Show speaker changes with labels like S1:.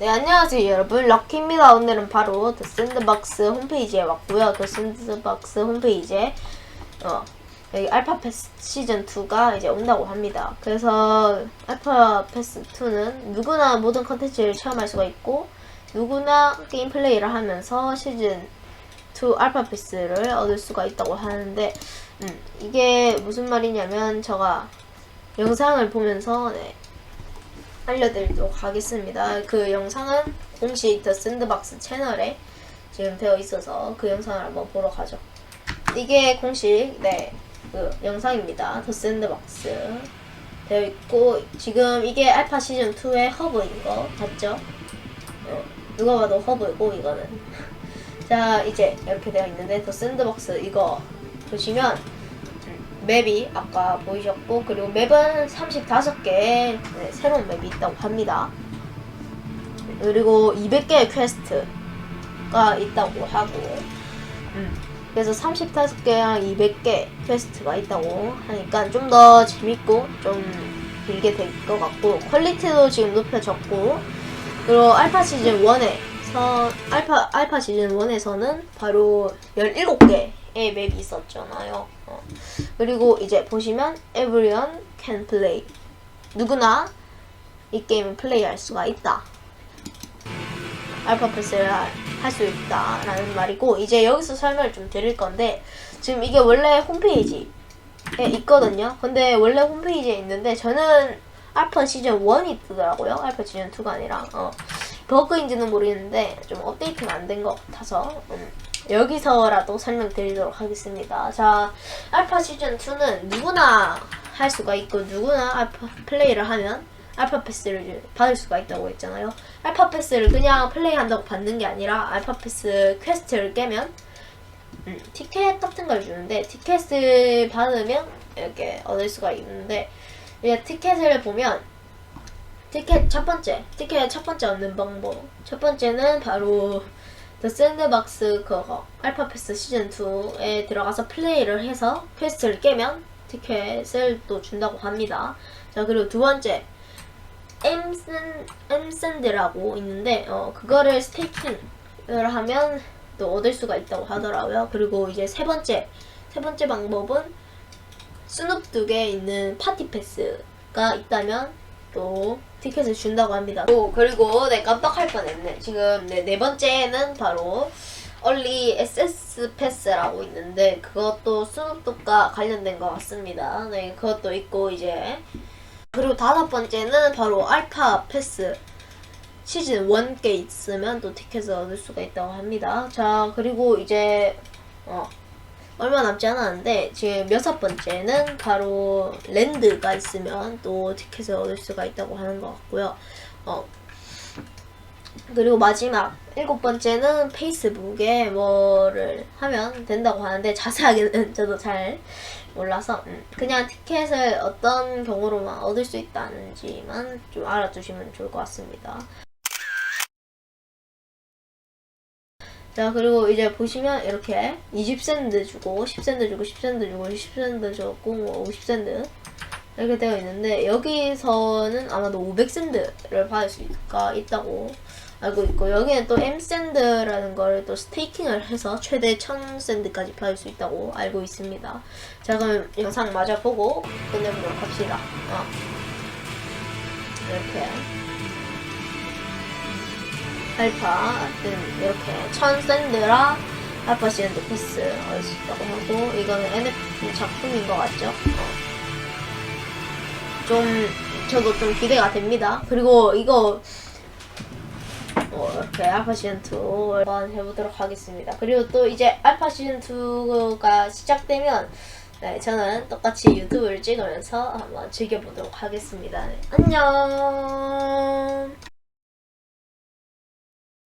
S1: 네, 안녕하세요, 여러분. 럭키입니다. 오늘은 바로 더 샌드박스 홈페이지에 왔고요. 더 샌드박스 홈페이지에, 어, 여기 알파 패스 시즌 2가 이제 온다고 합니다. 그래서 알파 패스 2는 누구나 모든 컨텐츠를 체험할 수가 있고, 누구나 게임 플레이를 하면서 시즌 2 알파 패스를 얻을 수가 있다고 하는데, 음, 이게 무슨 말이냐면, 제가 영상을 보면서, 네, 알려드리도록 하겠습니다. 그 영상은 공식 더 샌드박스 채널에 지금 되어 있어서 그 영상을 한번 보러 가죠. 이게 공식 네 그 영상입니다. 더 샌드박스 되어 있고 지금 이게 알파 시즌 2의 허브인 거 맞죠? 어, 누가 봐도 허브이고 이거는 자 이제 이렇게 되어 있는데 더 샌드박스 이거 보시면 음, 맵이 아까 보이셨고 그리고 맵은 35개의 네, 새로운 맵이 있다고 합니다. 그리고 200개의 퀘스트가 있다고 하고 음, 그래서 35개랑 200개 퀘스트가 있다고 하니까 좀 더 재밌고 좀 길게 될 것 같고 퀄리티도 지금 높여졌고 그리고 알파 시즌 1에 서 알파 알파 시즌 1에서는 바로 17개의 맵이 있었잖아요. 어. 그리고 이제 보시면 everyone can play 누구나 이 게임을 플레이할 수가 있다. 알파 패스를 할 수 있다라는 말이고 이제 여기서 설명을 좀 드릴 건데 지금 이게 원래 홈페이지에 있거든요. 근데 원래 홈페이지에 있는데 저는 알파 시즌 1이 뜨더라고요. 알파 시즌 2가 아니라 어, 버그인지는 모르겠는데 좀 업데이트가 안 된 것 같아서 음, 여기서라도 설명드리도록 하겠습니다. 자, 알파 시즌 2는 누구나 할 수가 있고 누구나 알파 플레이를 하면 알파 패스를 받을 수가 있다고 했잖아요. 알파 패스를 그냥 플레이한다고 받는 게 아니라 알파 패스 퀘스트를 깨면 음, 티켓 같은 걸 주는데 티켓을 받으면 이렇게 얻을 수가 있는데 이제 티켓을 보면 티켓 첫 번째 티켓 첫 번째 얻는 방법 첫 번째는 바로 더 샌드박스 그거 알파 패스 시즌 2에 들어가서 플레이를 해서 퀘스트를 깨면 티켓을 또 준다고 합니다. 자 그리고 두 번째 엠샌 엠샌드라고 있는데 어 그거를 스테이킹을 하면 또 얻을 수가 있다고 하더라고요. 그리고 이제 세 번째 세 번째 방법은 스눕둑에 있는 파티 패스가 있다면 또 티켓을 준다고 합니다. 오, 그리고 네 깜빡할 뻔했네. 지금 네, 네 번째는 바로 얼리 SS 패스라고 있는데 그것도 스눕독과 관련된 것 같습니다. 네, 그것도 있고 이제 그리고 다섯 번째는 바로 알파 패스 시즌 1게 있으면 또 티켓을 얻을 수가 있다고 합니다. 자, 그리고 이제 어, 얼마 남지 않았는데 지금 여섯 번째는 바로 랜드가 있으면 또 티켓을 얻을 수가 있다고 하는 것 같고요. 어, 그리고 마지막 일곱 번째는 페이스북에 뭐를 하면 된다고 하는데 자세하게는 저도 잘 몰라서 음, 그냥 티켓을 어떤 경우로만 얻을 수 있다는지만 좀 알아두시면 좋을 것 같습니다. 자 그리고 이제 보시면 이렇게 20샌드 주고 10샌드 주고 10샌드 주고 10샌드 주고 뭐 50샌드 이렇게 되어 있는데 여기서는 아마도 500샌드를 받을 수가 있다고 알고 있고 여기는 또 M샌드라는 걸 또 스테이킹을 해서 최대 1000샌드까지 받을 수 있다고 알고 있습니다. 자 그럼 영상 마저 보고 끝내보도록 합시다. 어. 이렇게 알파는 이렇게 1000샌드라 알파 시즌드 패스 있다고 하고 이거는 NFT 작품인 것 같죠? 어. 좀 저도 좀 기대가 됩니다. 그리고 이거 뭐 이렇게 알파 시즌 2 한번 해보도록 하겠습니다. 그리고 또 이제 알파 시즌 2가 시작되면 네, 저는 똑같이 유튜브를 찍으면서 한번 즐겨보도록 하겠습니다. 네, 안녕.